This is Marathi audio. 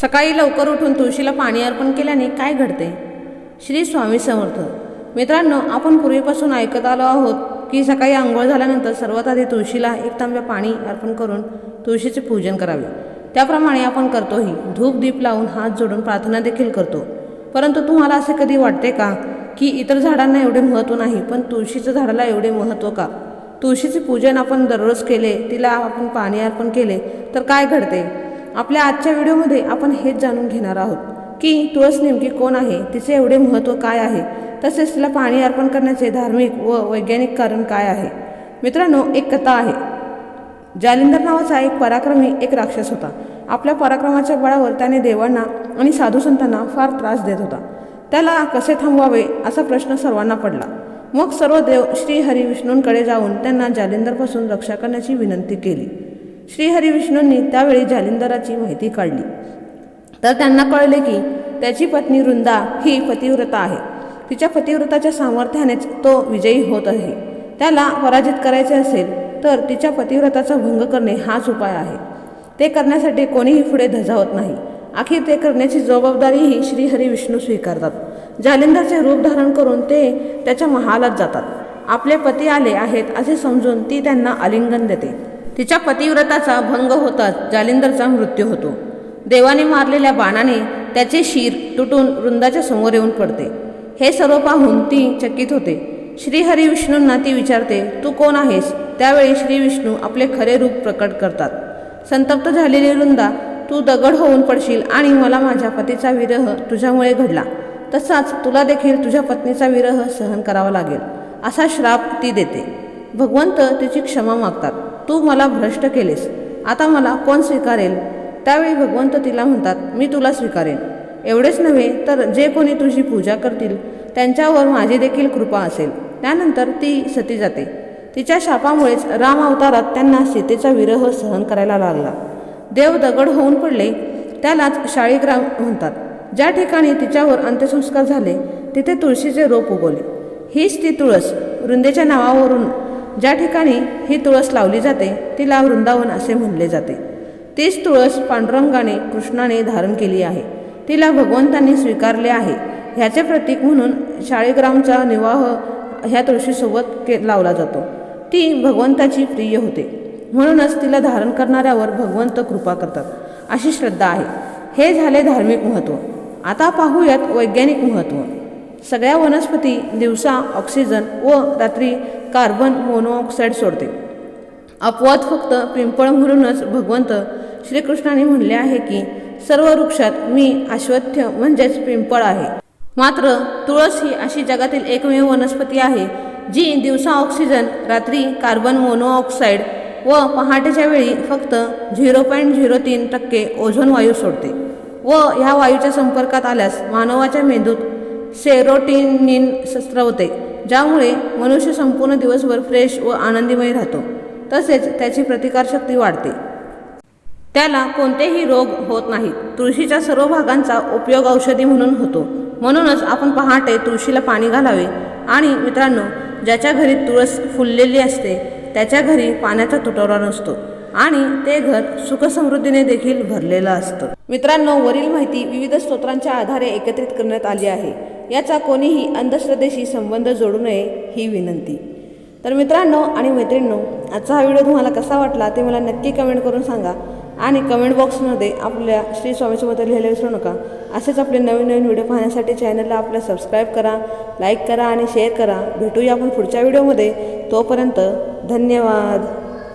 सकाळी लवकर उठून तुळशीला पाणी अर्पण केल्याने काय घडते? श्री स्वामी समर्थ. मित्रांनो आपण पूर्वीपासून ऐकत आलो आहोत की सकाळी आंघोळ झाल्यानंतर सर्वात आधी तुळशीला एक तांब्या पाणी अर्पण करून तुळशीचे पूजन करावे. त्याप्रमाणे आपण करतोही. धूप दीप लावून हात जोडून प्रार्थना देखील करतो. परंतु तुम्हाला असे कधी वाटते का की इतर झाडांना एवढे महत्त्व नाही पण तुळशीच्या झाडाला एवढे महत्त्व का? तुळशीचे पूजन आपण दररोज केले तिला आपण पाणी अर्पण केले तर काय घडते? आपल्या आजच्या व्हिडिओमध्ये आपण हेच जाणून घेणार आहोत की तुळस नेमकी कोण आहे तिचे एवढे महत्त्व काय आहे तसेच तिला पाणी अर्पण करण्याचे धार्मिक व वैज्ञानिक कारण काय आहे. मित्रांनो एक कथा आहे. जालिंदर नावाचा एक पराक्रमी एक राक्षस होता. आपल्या पराक्रमाच्या बळावर त्याने देवांना आणि साधू संतांना फार त्रास देत होता. त्याला कसे थांबवावे असा प्रश्न सर्वांना पडला. मग सर्व देव श्री हरी विष्णूंकडे जाऊन त्यांना जालिंदरपासून रक्षा करण्याची विनंती केली. श्रीहरिविष्णूंनी त्यावेळी जालिंदराची माहिती काढली. तर त्यांना कळले की त्याची पत्नी वृंदा ही पतिव्रता आहे. तिच्या पतिव्रताच्या सामर्थ्यानेच तो विजयी होत आहे. त्याला पराजित करायचे असेल तर तिच्या पतिव्रताचा भंग करणे हाच उपाय आहे. ते करण्यासाठी कोणीही पुढे धजावत नाही. अखेर ते करण्याची जबाबदारीही श्रीहरी विष्णू स्वीकारतात. जालिंदरचे रूप धारण करून ते त्याच्या महालात जातात. आपले पती आले आहेत असे समजून ती त्यांना आलिंगन देते. तिच्या पतिव्रताचा भंग होताच जालिंदरचा मृत्यू होतो. देवाने मारलेल्या बाणाने त्याचे शिर तुटून वृंदाच्या समोर येऊन पडते. हे सर्व पाहून ती चकित होते. श्रीहरी विष्णूंना ती विचारते तू कोण आहेस? त्यावेळी श्री विष्णू आपले खरे रूप प्रकट करतात. संतप्त झालेली वृंदा तू दगड होऊन पडशील आणि मला माझ्या पतीचा विरह तुझ्यामुळे घडला. तसाच तुला देखील तुझ्या पत्नीचा विरह सहन करावा लागेल. असा श्राप ती देते. भगवंत तिची क्षमा मागतात. तू मला भ्रष्ट केलेस. आता मला कोण स्वीकारेल? त्यावेळी भगवंत तिला म्हणतात मी तुला स्वीकारेन. एवढेच नव्हे तर जे कोणी तुझी पूजा करतील त्यांच्यावर माझी देखील कृपा असेल. त्यानंतर ती सती जाते. तिच्या शापामुळेच राम अवतारात त्यांना सीतेचा विरह सहन करायला लागला. देव दगड होऊन पडले त्यालाच शाळीग्राम म्हणतात. ज्या ठिकाणी तिच्यावर अंत्यसंस्कार झाले तिथे तुळशीचे रोप उगवले. हीच ती तुळस वृंदेच्या नावावरून ज्या ठिकाणी ही तुळस लावली जाते तिला वृंदावन असे म्हणले जाते. तीच तुळस पांडुरंगाने कृष्णाने धारण केली आहे. तिला भगवंतांनी स्वीकारले आहे. ह्याचे प्रतीक म्हणून शाळेग्रामचा निवाह ह्या तुळशीसोबत के लावला जातो. ती भगवंताची प्रिय होते. म्हणूनच तिला धारण करणाऱ्यावर भगवंत कृपा करतात. अशी श्रद्धा आहे. हे झाले धार्मिक महत्त्व आता पाहूयात वैज्ञानिक महत्त्व सगळ्या वनस्पती दिवसा ऑक्सिजन व रात्री कार्बन मोनोऑक्साईड सोडते. अपवाद फक्त पिंपळ म्हणूनच भगवंत श्रीकृष्णाने म्हणले आहे की सर्व वृक्षात मी अश्वत्थ म्हणजेच पिंपळ आहे. मात्र तुळस ही अशी जगातील एकमेव वनस्पती आहे जी दिवसा ऑक्सिजन रात्री कार्बन मोनोऑक्साईड व पहाटेच्या वेळी फक्त झिरो पॉईंट झिरो तीन टक्के ओझोन वायू सोडते व ह्या वायूच्या संपर्कात आल्यास मानवाच्या मेंदूत सेरोटिनिन स्रवते ज्यामुळे मनुष्य संपूर्ण दिवसभर फ्रेश व आनंदीमय राहतो. तसेच त्याची प्रतिकारशक्ती वाढते. त्याला कोणतेही रोग होत नाहीत. तुळशीच्या सर्व भागांचा उपयोग औषधी म्हणून होतो. म्हणूनच आपण पहाटे तुळशीला पाणी घालावे. आणि मित्रांनो ज्याच्या घरी तुळस फुललेली असते त्याच्या घरी पाण्याचा तुटवडा नसतो. आणि ते घर सुखसमृद्धीने देखील भरलेलं असतं. मित्रांनो वरील माहिती विविध स्तोत्रांच्या आधारे एकत्रित करण्यात आली आहे. याचा कोणीही अंधश्रद्धेशी संबंध जोडू नये ही विनंती. तर मित्रांनो आणि मैत्रिणींनो आजचा हा व्हिडिओ तुम्हाला कसा वाटला ते मला नक्की कमेंट करून सांगा आणि कमेंट बॉक्समध्ये आपल्या श्री स्वामीसोबत लिहायला विसरू नका. असेच आपले नवीन नवीन व्हिडिओ पाहण्यासाठी चॅनलला आपल्या सबस्क्राईब करा लाईक करा आणि शेअर करा. भेटूया आपण पुढच्या व्हिडिओमध्ये. तोपर्यंत धन्यवाद.